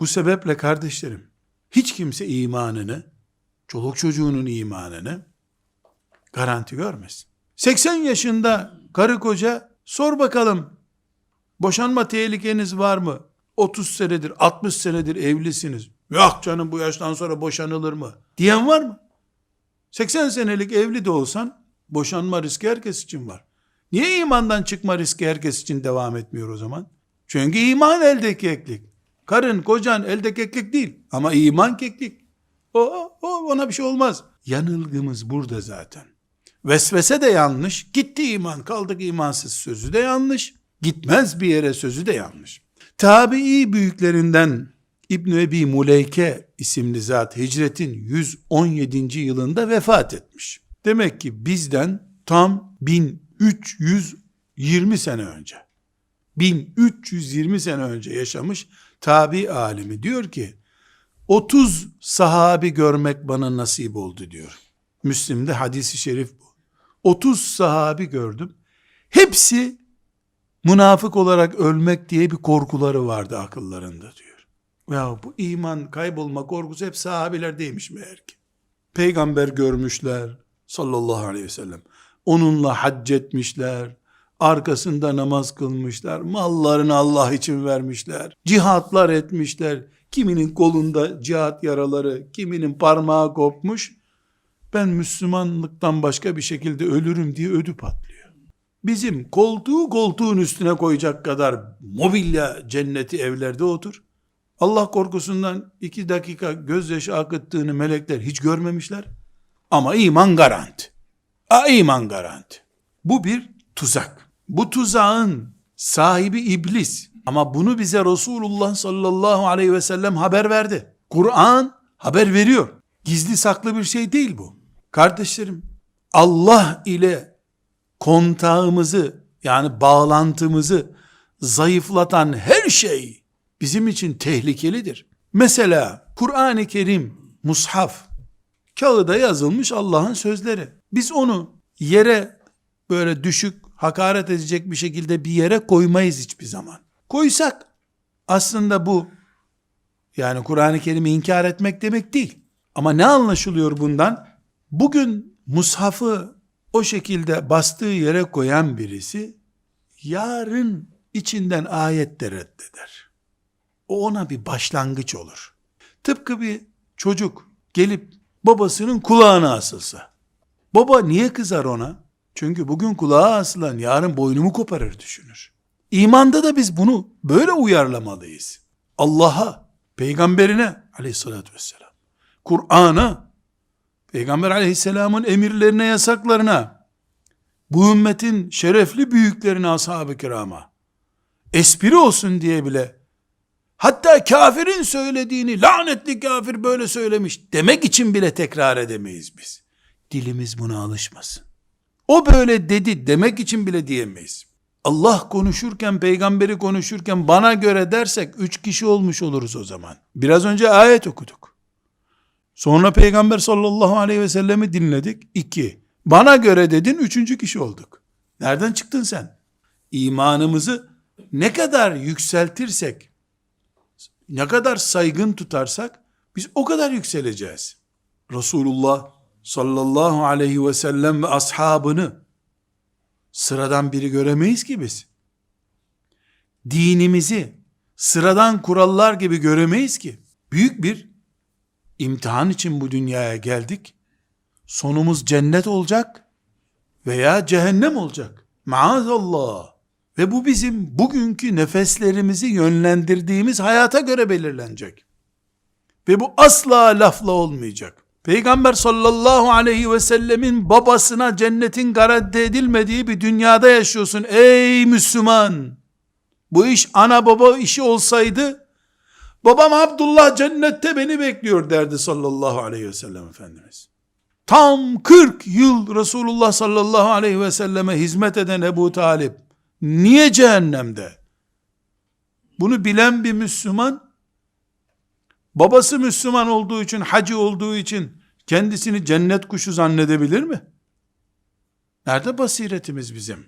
Bu sebeple kardeşlerim, hiç kimse imanını, çoluk çocuğunun imanını garanti görmesin. 80 yaşında karı koca sor bakalım boşanma tehlikeniz var mı? 30 senedir, 60 senedir evlisiniz. Yok canım bu yaştan sonra boşanılır mı? Diyen var mı? 80 senelik evli de olsan boşanma riski herkes için var. Niye imandan çıkma riski herkes için devam etmiyor o zaman? Çünkü iman elde keklik. Karın, kocan elde keklik değil ama iman keklik. O, o ona bir şey olmaz. Yanılgımız burada zaten. Vesvese de yanlış. Gitti iman kaldık imansız sözü de yanlış. Gitmez bir yere sözü de yanlış. Tabii büyüklerinden İbn Ebi Muleyke isimli zat hicretin 117. yılında vefat etmiş. Demek ki bizden tam 1320 sene önce 1320 sene önce yaşamış tabi alimi diyor ki 30 sahabi görmek bana nasip oldu diyor. Müslim'de hadisi şerif bu. 30 sahabi gördüm. Hepsi münafık olarak ölmek diye bir korkuları vardı akıllarında diyor. Ya bu iman kaybolma korkusu hep sahabilerdeymiş meğer ki. Peygamber görmüşler sallallahu aleyhi ve sellem. Onunla hac etmişler. Arkasında namaz kılmışlar. Mallarını Allah için vermişler. Cihatlar etmişler. Kiminin kolunda cihat yaraları, kiminin parmağı kopmuş. Ben Müslümanlıktan başka bir şekilde ölürüm diye ödü patlıyor. Bizim koltuğu koltuğun üstüne koyacak kadar mobilya cenneti evlerde otur. Allah korkusundan iki dakika gözyaşı akıttığını melekler hiç görmemişler. Ama iman garanti. A iman garanti. Bu bir tuzak. Bu tuzağın sahibi iblis. Ama bunu bize Resulullah sallallahu aleyhi ve sellem haber verdi. Kur'an haber veriyor. Gizli saklı bir şey değil bu. Kardeşlerim, Allah ile kontağımızı yani bağlantımızı zayıflatan her şey bizim için tehlikelidir. Mesela Kur'an-ı Kerim, mushaf, kağıda yazılmış Allah'ın sözleri. Biz onu yere böyle düşük, hakaret edecek bir şekilde bir yere koymayız hiçbir zaman. Koysak aslında bu yani Kur'an-ı Kerim'i inkar etmek demek değil. Ama ne anlaşılıyor bundan? Bugün mushafı o şekilde bastığı yere koyan birisi yarın içinden ayet de reddeder. O ona bir başlangıç olur. Tıpkı bir çocuk gelip babasının kulağına asılsa. Baba niye kızar ona? Çünkü bugün kulağa asılan yarın boynumu koparır düşünür. İmanda da biz bunu böyle uyarlamalıyız. Allah'a, peygamberine aleyhissalatü vesselam, Kur'an'a, peygamber aleyhisselamın emirlerine, yasaklarına, bu ümmetin şerefli büyüklerine, ashab-ı kirama, espri olsun diye bile, hatta kafirin söylediğini, lanetli kafir böyle söylemiş demek için bile tekrar edemeyiz biz. Dilimiz buna alışmasın. O böyle dedi demek için bile diyemeyiz. Allah konuşurken, peygamberi konuşurken bana göre dersek üç kişi olmuş oluruz o zaman. Biraz önce ayet okuduk. Sonra peygamber sallallahu aleyhi ve sellemi dinledik. İki. Bana göre dedin üçüncü kişi olduk. Nereden çıktın sen? İmanımızı ne kadar yükseltirsek, ne kadar saygın tutarsak biz o kadar yükseleceğiz. Resulullah sallallahu aleyhi ve sellem ve ashabını sıradan biri göremeyiz ki biz. Dinimizi sıradan kurallar gibi göremeyiz ki. Büyük bir imtihan için bu dünyaya geldik. Sonumuz cennet olacak veya cehennem olacak. Maazallah. Ve bu bizim bugünkü nefeslerimizi yönlendirdiğimiz hayata göre belirlenecek. Ve bu asla lafla olmayacak. Peygamber sallallahu aleyhi ve sellemin babasına cennetin garanti edilmediği bir dünyada yaşıyorsun ey Müslüman. Bu iş ana baba işi olsaydı babam Abdullah cennette beni bekliyor derdi sallallahu aleyhi ve sellem Efendimiz. Tam 40 yıl Resulullah sallallahu aleyhi ve selleme hizmet eden Ebu Talip niye cehennemde? Bunu bilen bir Müslüman babası Müslüman olduğu için, hacı olduğu için kendisini cennet kuşu zannedebilir mi? Nerede basiretimiz bizim?